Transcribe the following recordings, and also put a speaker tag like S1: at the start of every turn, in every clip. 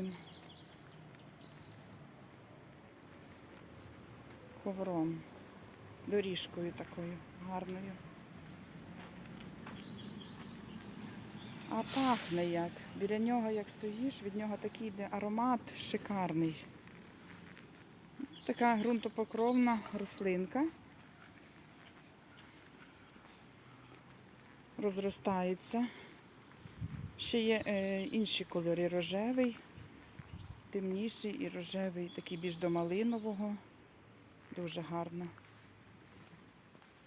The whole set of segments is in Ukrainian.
S1: Таким ковром, доріжкою такою гарною. А пахне як. Біля нього, як стоїш, від нього такий йде аромат шикарний. Така ґрунтопокровна рослинка. розростається. Ще є е, інші кольори рожевий, темніший і рожевий, такий більш до малинового. Дуже гарно.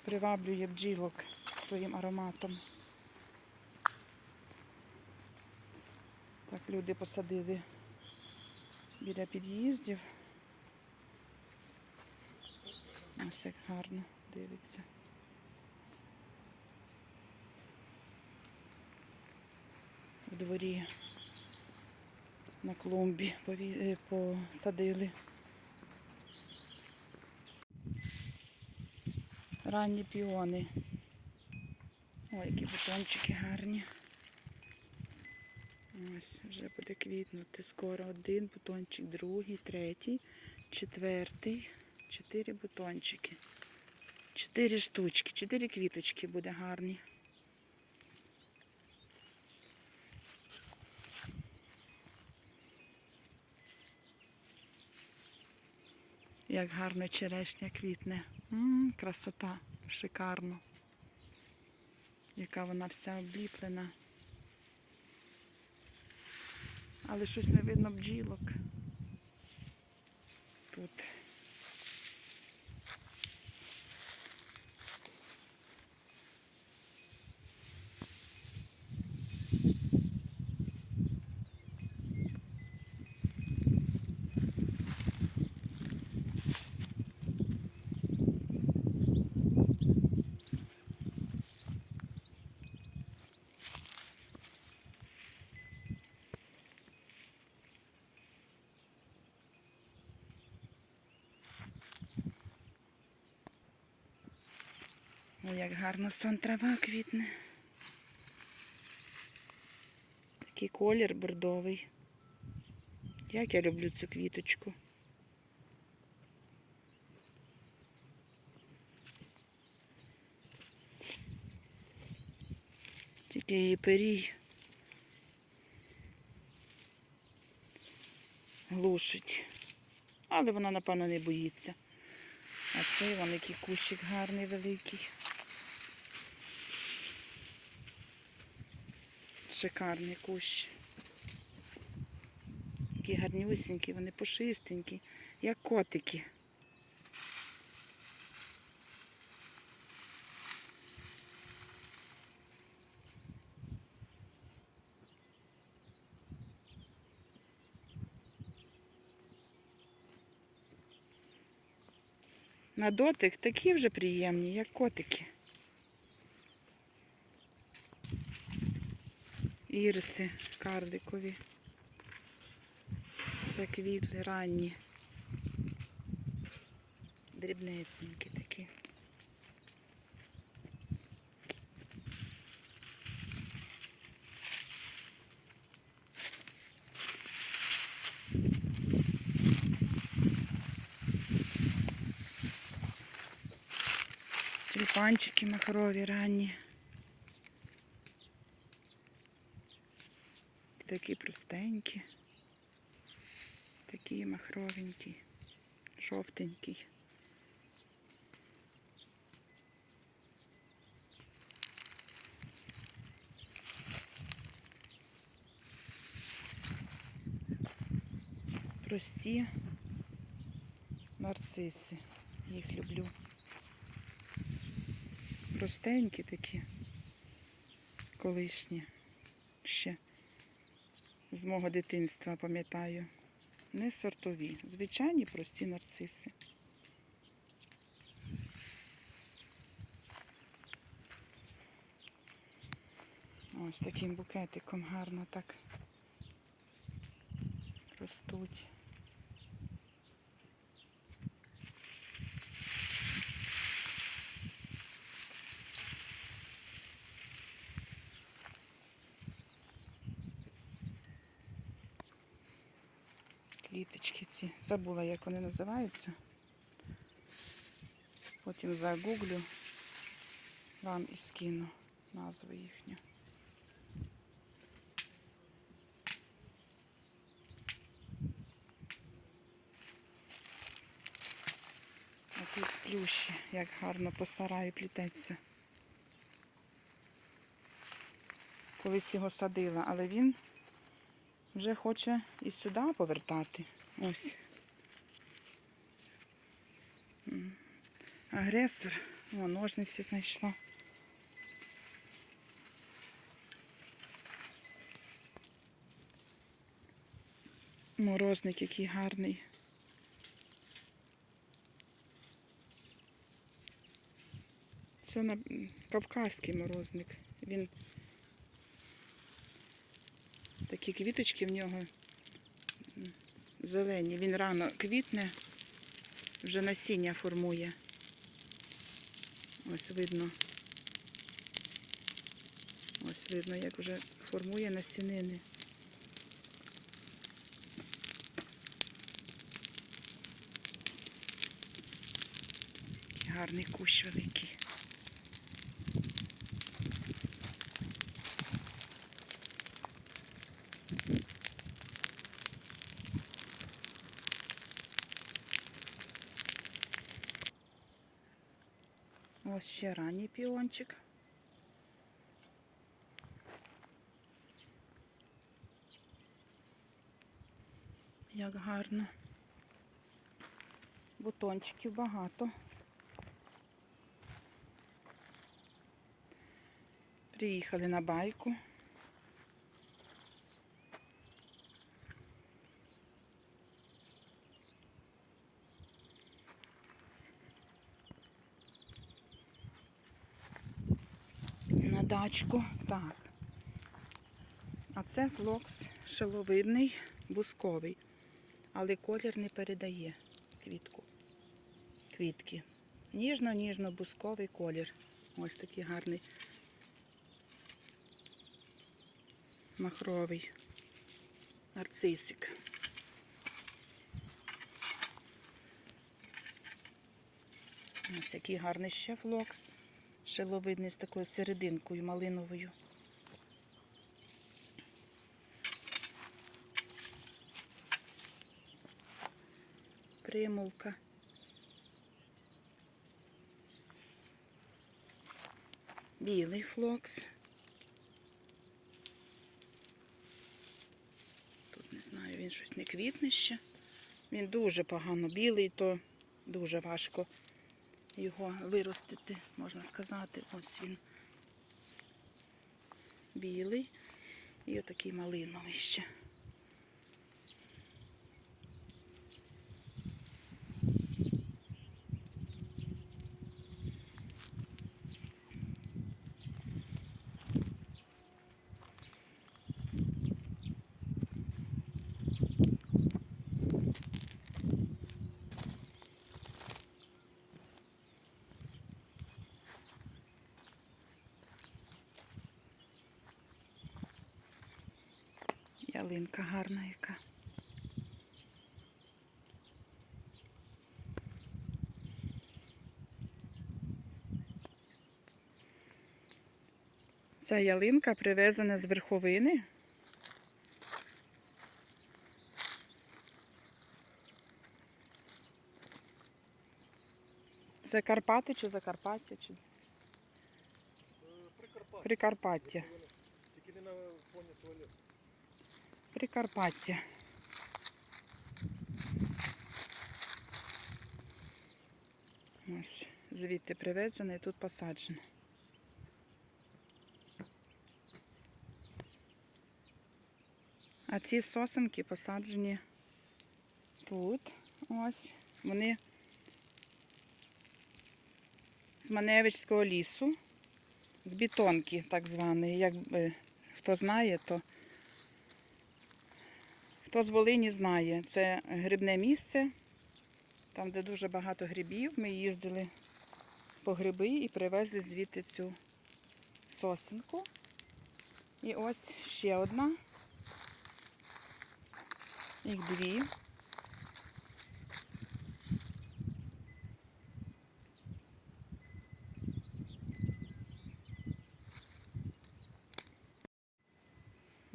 S1: Приваблює бджілок своїм ароматом. Так люди посадили біля під'їздів. Ось як гарно дивиться. в дворі на клумбі е, посадили. Ранні піони. Ой, які бутончики гарні. Ось, вже буде квітнути. Скоро один бутончик, другий, третій, четвертий. Чотири бутончики. Чотири штучки, чотири квіточки буде гарні. Як гарно черешня квітне. М, красота, шикарно. Яка вона вся обліплена. Але щось не видно бджілок. Тут. Ой, як гарно сон трава квітне. Такий колір бордовий. Як я люблю цю квіточку. Тільки її перій глушить. Але вона, напевно, не боїться. А цей вон який кущик гарний, великий. Шикарний кущ. Такі гарнюсінькі, вони пушистенькі, як котики. На дотик такі вже приємні, як котики. Іриси карликові. Заквітли ранні. Дрібнесенькі такі. Тюльпанчики махрові ранні. Такі простенькі, такі махровенькі, жовтенький. Прості нарциси. Їх люблю. Простенькі такі, колишні ще з мого дитинства пам'ятаю. Не сортові, звичайні прості нарциси. Ось таким букетиком гарно так ростуть. Квіточки ці. Забула, як вони називаються. Потім загуглю вам і скину назву їхню. А тут плющі, як гарно по сараю плітеться. Колись його садила, але він вже хоче і сюди повертати. Ось. Агресор. О, ножниці знайшла. Морозник який гарний. Це на кавказький морозник. Він такі квіточки в нього зелені. Він рано квітне, вже насіння формує. Ось видно. Ось видно, як вже формує насінини. Гарний кущ великий. Ось ще. Як гарно. Бутончиків багато. Приїхали на байку. На дачку. Так. А це флокс шиловидний, бусковий. Але колір не передає квітку. Квітки. Ніжно-ніжно-бусковий колір. Ось такий гарний. Махровий. Нарцисик. Ось який гарний ще флокс. Шиловидний з такою серединкою малиновою. Примулка. Білий флокс. Тут не знаю, він щось не квітне ще. Він дуже погано білий, то дуже важко його виростити, можна сказати. Ось він білий і отакий малиновий ще. Ялинка гарна яка. Ця ялинка привезена з верховини. Це Карпати чи Закарпаття? Чи?
S2: Е, Прикарпаття.
S1: Прикарпаття.
S2: Тільки не на фоні туалету.
S1: Прикарпаття. Ось звідти привезено і тут посаджено. А ці сосенки посаджені тут. Ось. Вони з Маневицького лісу, з бетонки так званої. Якби хто знає, то Хто з Волині знає, це грибне місце, там, де дуже багато грибів. Ми їздили по гриби і привезли звідти цю сосенку. І ось ще одна. Їх дві.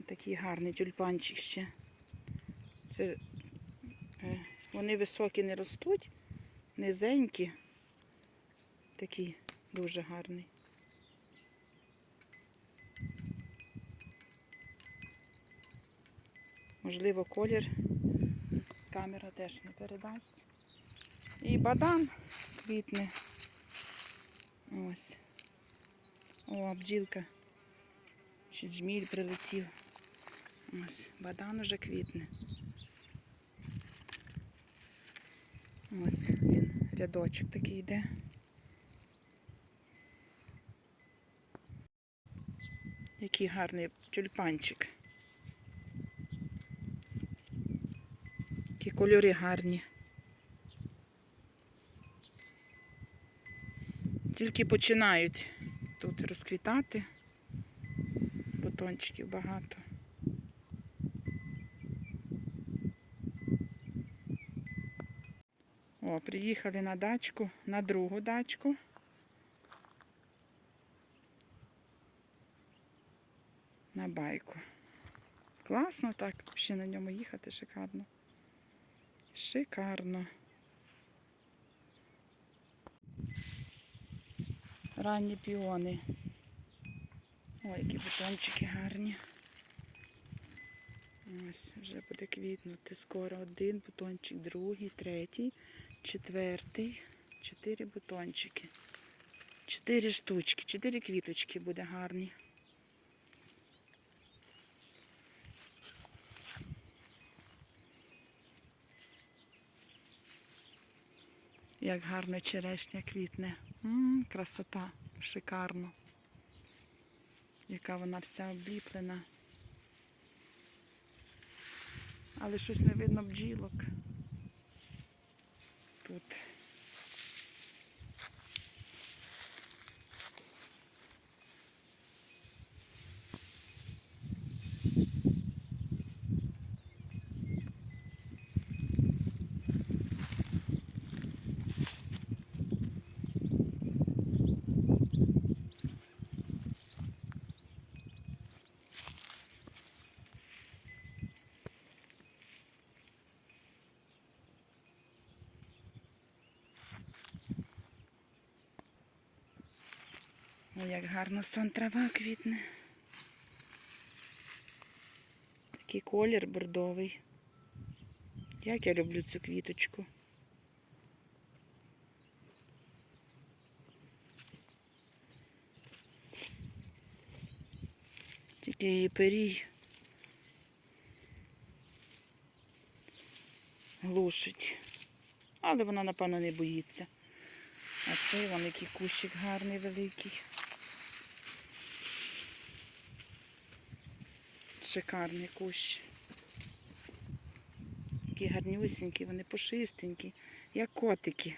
S1: Такий гарний тюльпанчик ще. Це, е, вони високі не ростуть, низенькі. Такий дуже гарний. Можливо, колір камера теж не передасть. І бадан квітне. Ось. О, бджілка. Ще джміль прилетів. Ось, бадан уже квітне. Ось він, рядочок такий йде. Який гарний тюльпанчик. Які кольори гарні. Тільки починають тут розквітати. Бутончиків багато. О, приїхали на дачку, на другу дачку. На байку. Класно так, ще на ньому їхати шикарно. Шикарно. Ранні піони. Ой, які бутончики гарні. Ось вже буде квітнути скоро один бутончик, другий, третій, четвертий, чотири бутончики. Чотири штучки, чотири квіточки буде гарні. Як гарно черешня квітне. М, красота, шикарно. Яка вона вся обліплена. Але щось не видно бджілок. Тут. Ой, як гарно сон трава квітне. Такий колір бордовий. Як я люблю цю квіточку. Тільки її перій глушить. Але вона, напевно, не боїться. А цей вон який кущик гарний, великий. Шикарний кущ. Такі гарнюсінькі, вони пушистенькі, як котики.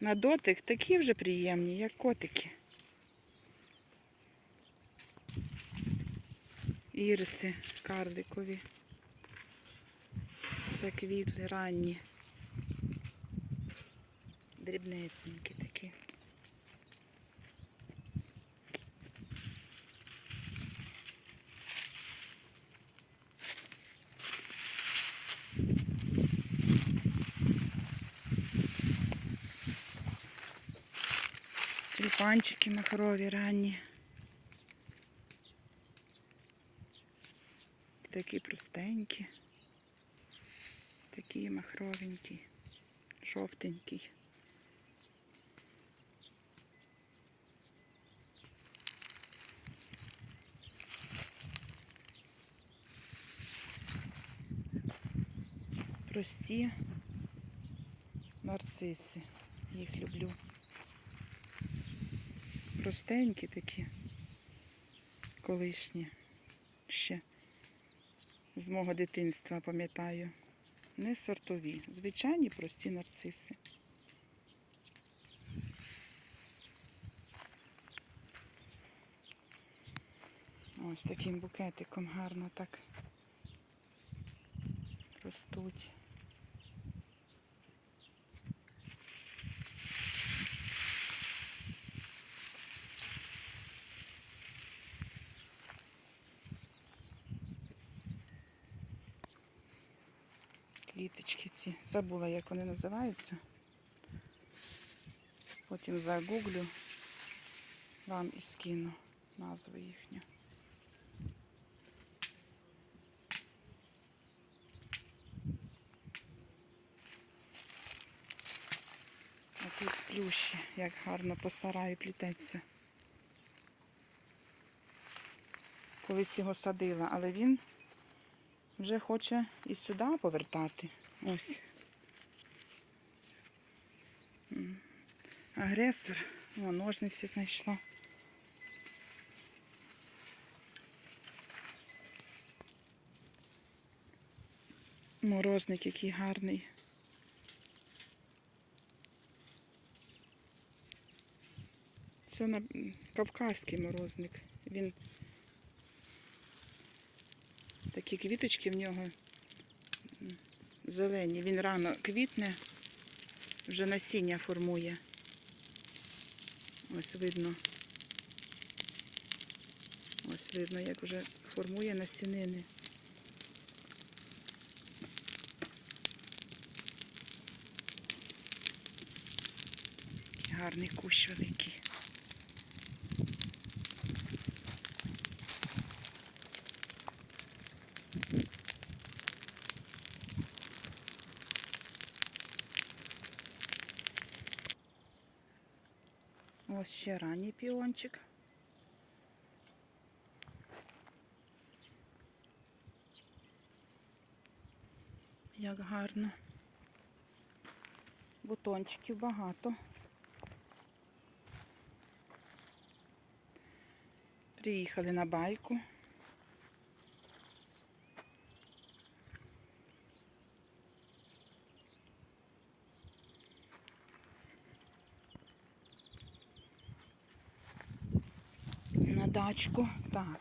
S1: На дотик такі вже приємні, як котики. Іриси карликові. Заквітли ранні. дрібнесенькі такі. Тюльпанчики махрові ранні. Такі простенькі. Такі махровенькі, жовтенький. Прості нарциси. Їх люблю. Простенькі такі, колишні. Ще з мого дитинства пам'ятаю. Не сортові, звичайні прості нарциси. Ось таким букетиком гарно так ростуть. Квіточки ці. Забула, як вони називаються. Потім загуглю вам і скину назву їхню. А тут плющі, як гарно по сараю плітеться. Колись його садила, але він вже хоче і сюди повертати. Ось. Агресор. О, ножниці знайшла. Морозник який гарний. Це на кавказький морозник. Він такі квіточки в нього зелені. Він рано квітне, вже насіння формує. Ось видно. Ось видно, як вже формує насінини. Гарний кущ великий. Ось ще ранній піончик. Як гарно. Бутончиків багато. Приїхали на байку. на дачку. Так.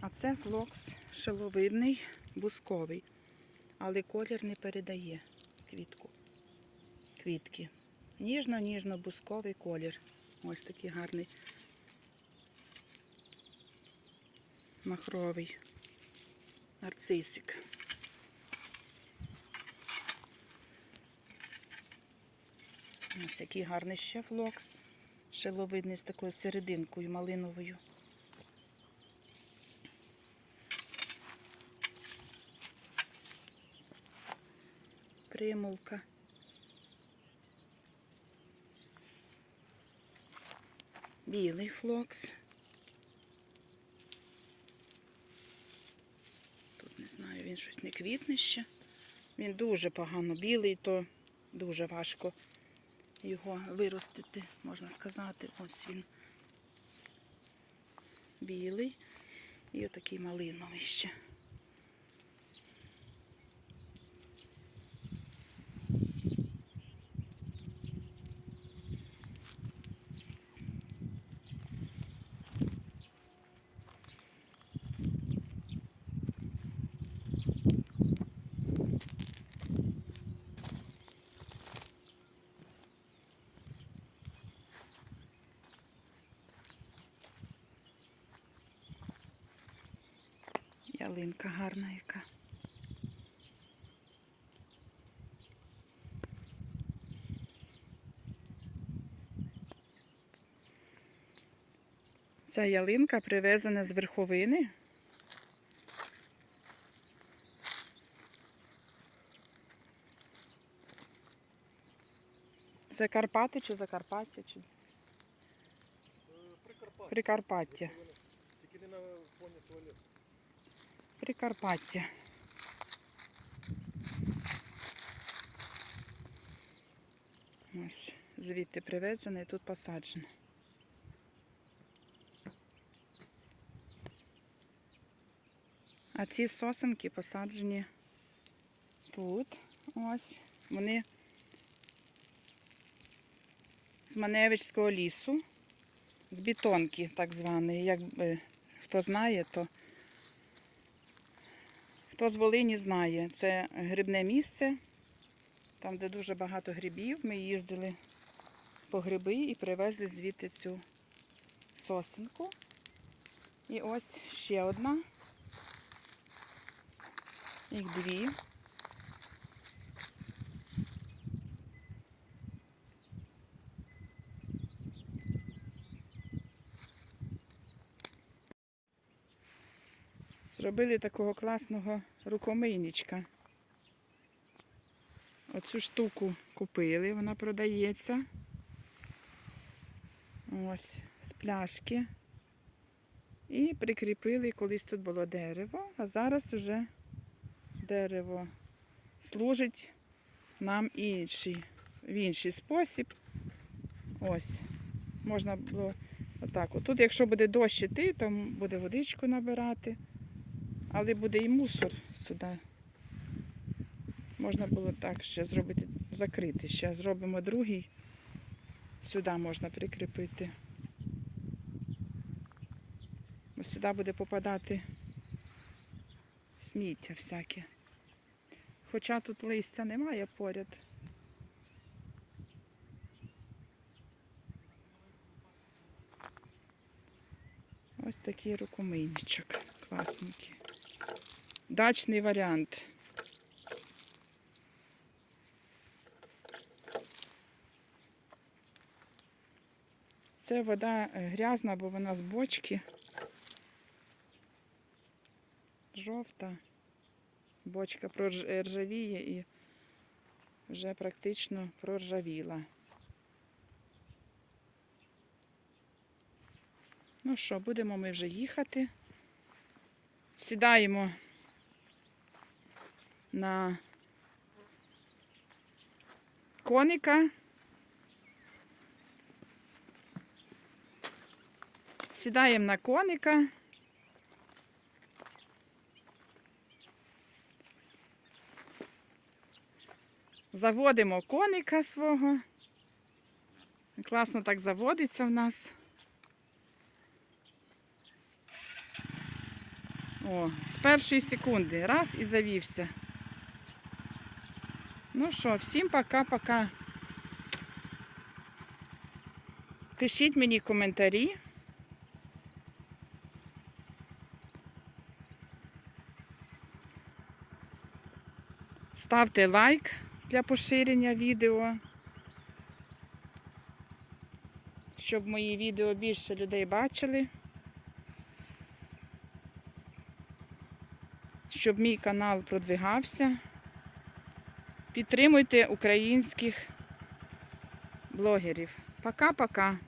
S1: А це флокс шиловидний, бусковий. Але колір не передає квітку. Квітки. Ніжно-ніжно-бусковий колір. Ось такий гарний. Махровий. Нарцисик. Ось який гарний ще флокс. Шиловидний з такою серединкою малиновою. Примулка. Білий флокс. Тут не знаю, він щось не квітне ще. Він дуже погано білий, то дуже важко його виростити, можна сказати. Ось він білий і отакий малиновий ще. Ялинка гарна яка. Ця ялинка привезена з верховини. Це Карпати чи Закарпаття? Чи
S2: Е, Прикарпаття.
S1: Прикарпаття.
S2: Тільки не на фоні туалету.
S1: Прикарпаття. Ось звідти привезено і тут посаджено. А ці сосенки посаджені тут. Ось. Вони з Маневицького лісу, з бетонки, так званої. Як би хто знає, то Хто з Волині знає, це грибне місце, там, де дуже багато грибів. Ми їздили по гриби і привезли звідти цю сосенку. І ось ще одна. Їх дві. Зробили такого класного рукомийничка. Оцю штуку купили, вона продається. Ось, з пляшки. І прикріпили, колись тут було дерево, а зараз вже дерево служить нам інший, в інший спосіб. Ось. Можна було отак. Тут, якщо буде дощ іти, то буде водичку набирати. Але буде і мусор сюди. Можна було так ще зробити, закрити. Ще зробимо другий. Сюди можна прикріпити. Ось сюди буде попадати сміття всяке. Хоча тут листя немає поряд. Ось такий рукомийничок. Класненький. Дачний варіант. Це вода е, грязна, бо вона з бочки. Жовта. Бочка прорж- е, і вже практично проржавіла. Ну що, будемо ми вже їхати. Сідаємо на коника. Сідаємо на коника. Заводимо коника свого. Класно так заводиться в нас. О, з першої секунди. Раз і завівся. Ну що, всім пока-пока. Пишіть мені коментарі. Ставте лайк для поширення відео. Щоб мої відео більше людей бачили. Щоб мій канал продвигався. Підтримуйте українських блогерів. Пока-пока.